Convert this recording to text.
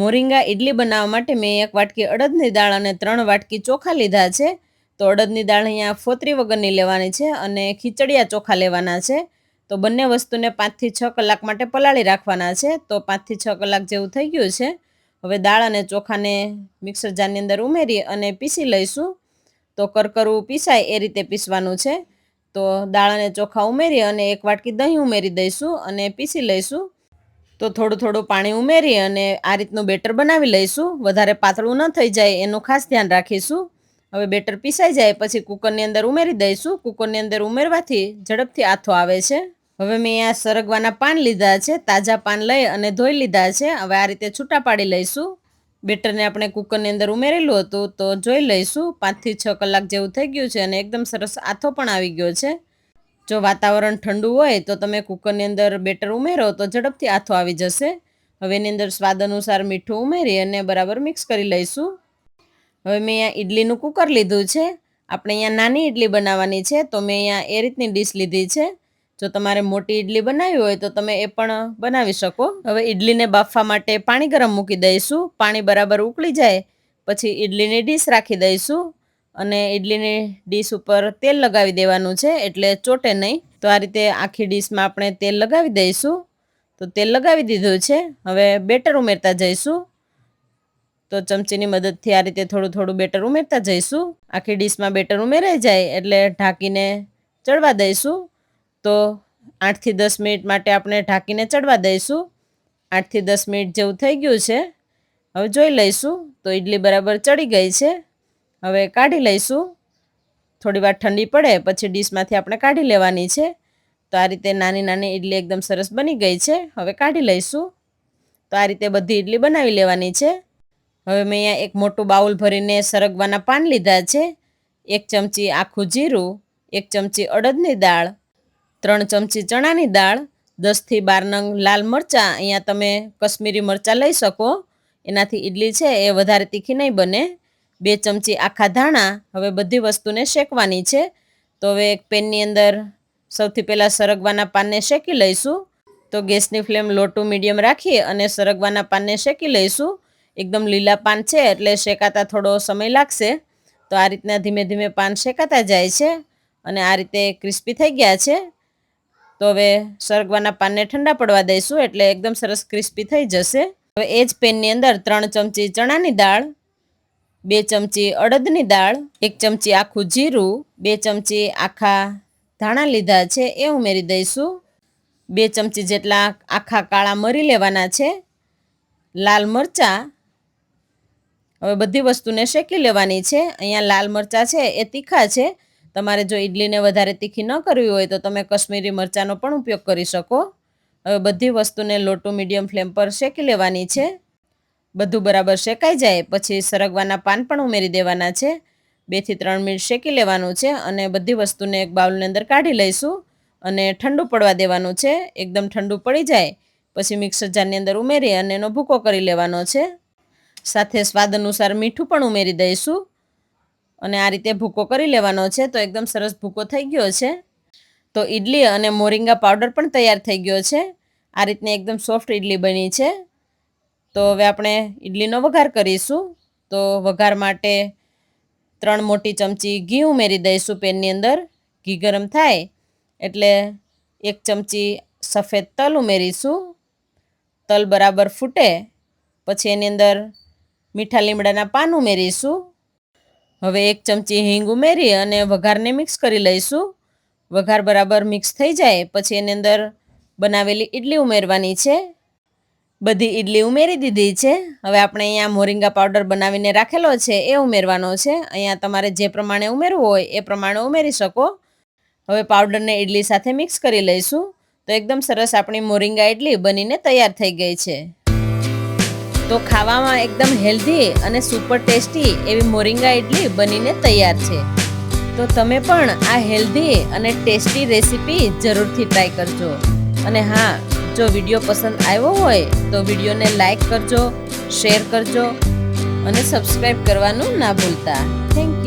Moringa idli બનાવવા માટે મેં એક વાટકી અડદની દાળ અને ત્રણ વાટકી ચોખા લીધા છે. તો અડદની દાળ અહીંયા ફોતરી વગરની લેવાની છે અને ખીચડિયા ચોખા લેવાના છે. તો બંને વસ્તુને પાંચથી છ કલાક માટે પલાળી રાખવાના છે. તો પાંચથી છ કલાક જેવું થઈ ગયું છે. હવે દાળ અને ચોખાને મિક્સર જારની અંદર ઉમેરી અને પીસી લઈશું. તો કરકરું પીસાય એ રીતે પીસવાનું છે. તો દાળ અને ચોખા ઉમેરી અને એક વાટકી દહીં ઉમેરી દઈશું અને પીસી લઈશું. તો થોડું થોડું પાણી ઉમેરી અને આ રીતનું બેટર બનાવી લઈશું. વધારે પાતળું ન થઈ જાય એનું ખાસ ધ્યાન રાખીશું. હવે બેટર પીસાઈ જાય પછી કુકરની અંદર ઉમેરી દઈશું. કુકરની અંદર ઉમેરવાથી ઝડપથી આથો આવે છે. હવે મેં આ સરગવાના પાન લીધા છે, તાજા પાન લઈ અને ધોઈ લીધા છે. હવે આ રીતે છૂટા પાડી લઈશું. બેટરને આપણે કુકરની અંદર ઉમેરેલું હતું તો જોઈ લઈશું. પાંચથી છ કલાક જેવું થઈ ગયું છે અને એકદમ સરસ આથો પણ આવી ગયો છે. જો વાતાવરણ ઠંડુ હોય તો તમે કુકરની અંદર બેટર ઉમેરો તો ઝડપથી આથો આવી જશે. હવે એની અંદર સ્વાદ અનુસાર મીઠું ઉમેરી અને બરાબર મિક્સ કરી લઈશું. હવે મેં અહીંયા ઇડલીનું કુકર લીધું છે. આપણે અહીંયા નાની ઇડલી બનાવવાની છે તો મેં અહીંયા એ રીતની ડીશ લીધી છે. જો તમારે મોટી ઇડલી બનાવી હોય તો તમે એ પણ બનાવી શકો. હવે ઇડલીને બાફવા માટે પાણી ગરમ મૂકી દઈશું. પાણી બરાબર ઉકળી જાય. પછી ઇડલીની ડીશ રાખી દઈશું. અને ઇડલીની ડીશ ઉપર તેલ લગાવી દેવાનું છે, એટલે ચોટે નહીં. તો આ રીતે આખી ડીશમાં આપણે તેલ લગાવી દઈશું. તો તેલ લગાવી દીધું છે. હવે બેટર ઉમેરતા જઈશું. તો ચમચીની મદદથી આ રીતે થોડું થોડું બેટર ઉમેરતા જઈશું. આખી ડીશમાં બેટર ઉમેરાઈ જાય, એટલે ઢાંકીને ચડવા દઈશું. તો આઠથી દસ મિનિટ માટે આપણે ઢાંકીને ચડવા દઈશું. આઠથી દસ મિનિટ જેવું થઈ ગયું છે. હવે જોઈ લઈશું. તો ઇડલી બરાબર ચડી ગઈ છે. હવે કાઢી લઈશું. થોડી વાર ઠંડી પડે, પછી ડીશમાંથી આપણે કાઢી લેવાની છે. તો આ રીતે નાની નાની ઇડલી એકદમ સરસ બની ગઈ છે. હવે કાઢી લઈશું. તો આ રીતે બધી ઇડલી બનાવી લેવાની છે. હવે મેં અહીંયા એક મોટું બાઉલ ભરીને સરગવાના પાન લીધા છે. એક ચમચી આખું જીરું, એક ચમચી અડદની દાળ, ત્રણ ચમચી ચણાની દાળ, દસથી બાર નંગ લાલ મરચાં. અહીંયા તમે કશ્મીરી મરચાં લઈ શકો. એનાથી ઇડલી છે એ વધારે તીખી નહીં બને. બે ચમચી આખા ધાણા, હવે બધી વસ્તુને શેકવાની છે. તો હવે એક પેનની અંદર સૌથી પહેલાં સરગવાના પાનને શેકી લઈશું. તો ગેસની ફ્લેમ લો ટુ મીડિયમ રાખી અને સરગવાના પાનને શેકી લઈશું. એકદમ લીલા પાન છે એટલે શેકાતા થોડો સમય લાગશે. તો આ રીતના ધીમે ધીમે પાન શેકાતા જાય છે અને આ રીતે ક્રિસ્પી થઈ ગયા છે. તો હવે સરગવાના પાનને ઠંડા પડવા દઈશું એટલે એકદમ સરસ ક્રિસ્પી થઈ જશે. હવે એ જ પેનની અંદર ત્રણ ચમચી ચણાની દાળ બે ચમચી અડદની દાળ, એક ચમચી આખું જીરું, બે ચમચી આખા ધાણા લીધા છે એ ઉમેરી દઈશું. બે ચમચી જેટલા આખા કાળા મરી લેવાના છે, લાલ મરચાં. હવે બધી વસ્તુને શેકી લેવાની છે. અહીંયા લાલ મરચાં છે, એ તીખા છે. તમારે જો ઇડલીને વધારે તીખી ન કરવી હોય તો તમે કશ્મીરી મરચાંનો પણ ઉપયોગ કરી શકો. હવે બધી વસ્તુને લોટો મીડિયમ ફ્લેમ પર શેકી લેવાની છે. બધું બરાબર શેકાઈ જાય, પછી સરગવાના પાન પણ ઉમેરી દેવાના છે. બેથી ત્રણ મિનિટ શેકી લેવાનું છે અને બધી વસ્તુને એક બાઉલની અંદર કાઢી લઈશું અને ઠંડુ પડવા દેવાનું છે. એકદમ ઠંડુ પડી જાય, પછી મિક્સર જારની અંદર ઉમેરી અને એનો ભૂકો કરી લેવાનો છે. સાથે સ્વાદ અનુસાર મીઠું પણ ઉમેરી દઈશું અને આ રીતે ભૂકો કરી લેવાનો છે તો એકદમ સરસ ભૂકો થઈ ગયો છે. તો ઇડલી અને મોરિંગા પાવડર પણ તૈયાર થઈ ગયો છે. આ રીતની એકદમ સોફ્ટ ઇડલી બની છે. તો હવે આપણે ઇડલીનો વઘાર કરીશું. તો વઘાર માટે ત્રણ મોટી ચમચી ઘી ઉમેરી દઈશું પેનની અંદર. ઘી ગરમ થાય એટલે એક ચમચી સફેદ તલ ઉમેરીશું. તલ બરાબર ફૂટે પછી એની અંદર મીઠા લીમડાના પાન ઉમેરીશું. હવે એક ચમચી હિંગ ઉમેરી અને વઘારને મિક્સ કરી લઈશું. વઘાર બરાબર મિક્સ થઈ જાય પછી એની અંદર બનાવેલી ઇડલી ઉમેરવાની છે. બધી ઇડલી ઉમેરી દીધી છે. હવે આપણે અહીંયા મોરિંગા પાવડર બનાવીને રાખેલો છે, એ ઉમેરવાનો છે. અહીંયા તમારે જે પ્રમાણે ઉમેરવું હોય એ પ્રમાણે ઉમેરી શકો. હવે પાવડરને ઇડલી સાથે મિક્સ કરી લઈશું. તો એકદમ સરસ આપણી મોરિંગા ઇડલી બનીને તૈયાર થઈ ગઈ છે. તો ખાવામાં એકદમ હેલ્ધી અને સુપર ટેસ્ટી એવી મોરિંગા ઇડલી બનીને તૈયાર છે. તો તમે પણ આ હેલ્ધી અને ટેસ્ટી રેસીપી જરૂરથી ટ્રાય કરજો. અને હા જો વીડિયો પસંદ આવ્યો હોય તો વિડીયોને લાઈક કરજો, શેર કરજો અને સબસ્ક્રાઈબ કરવાનું ના ભૂલતા. થેન્ક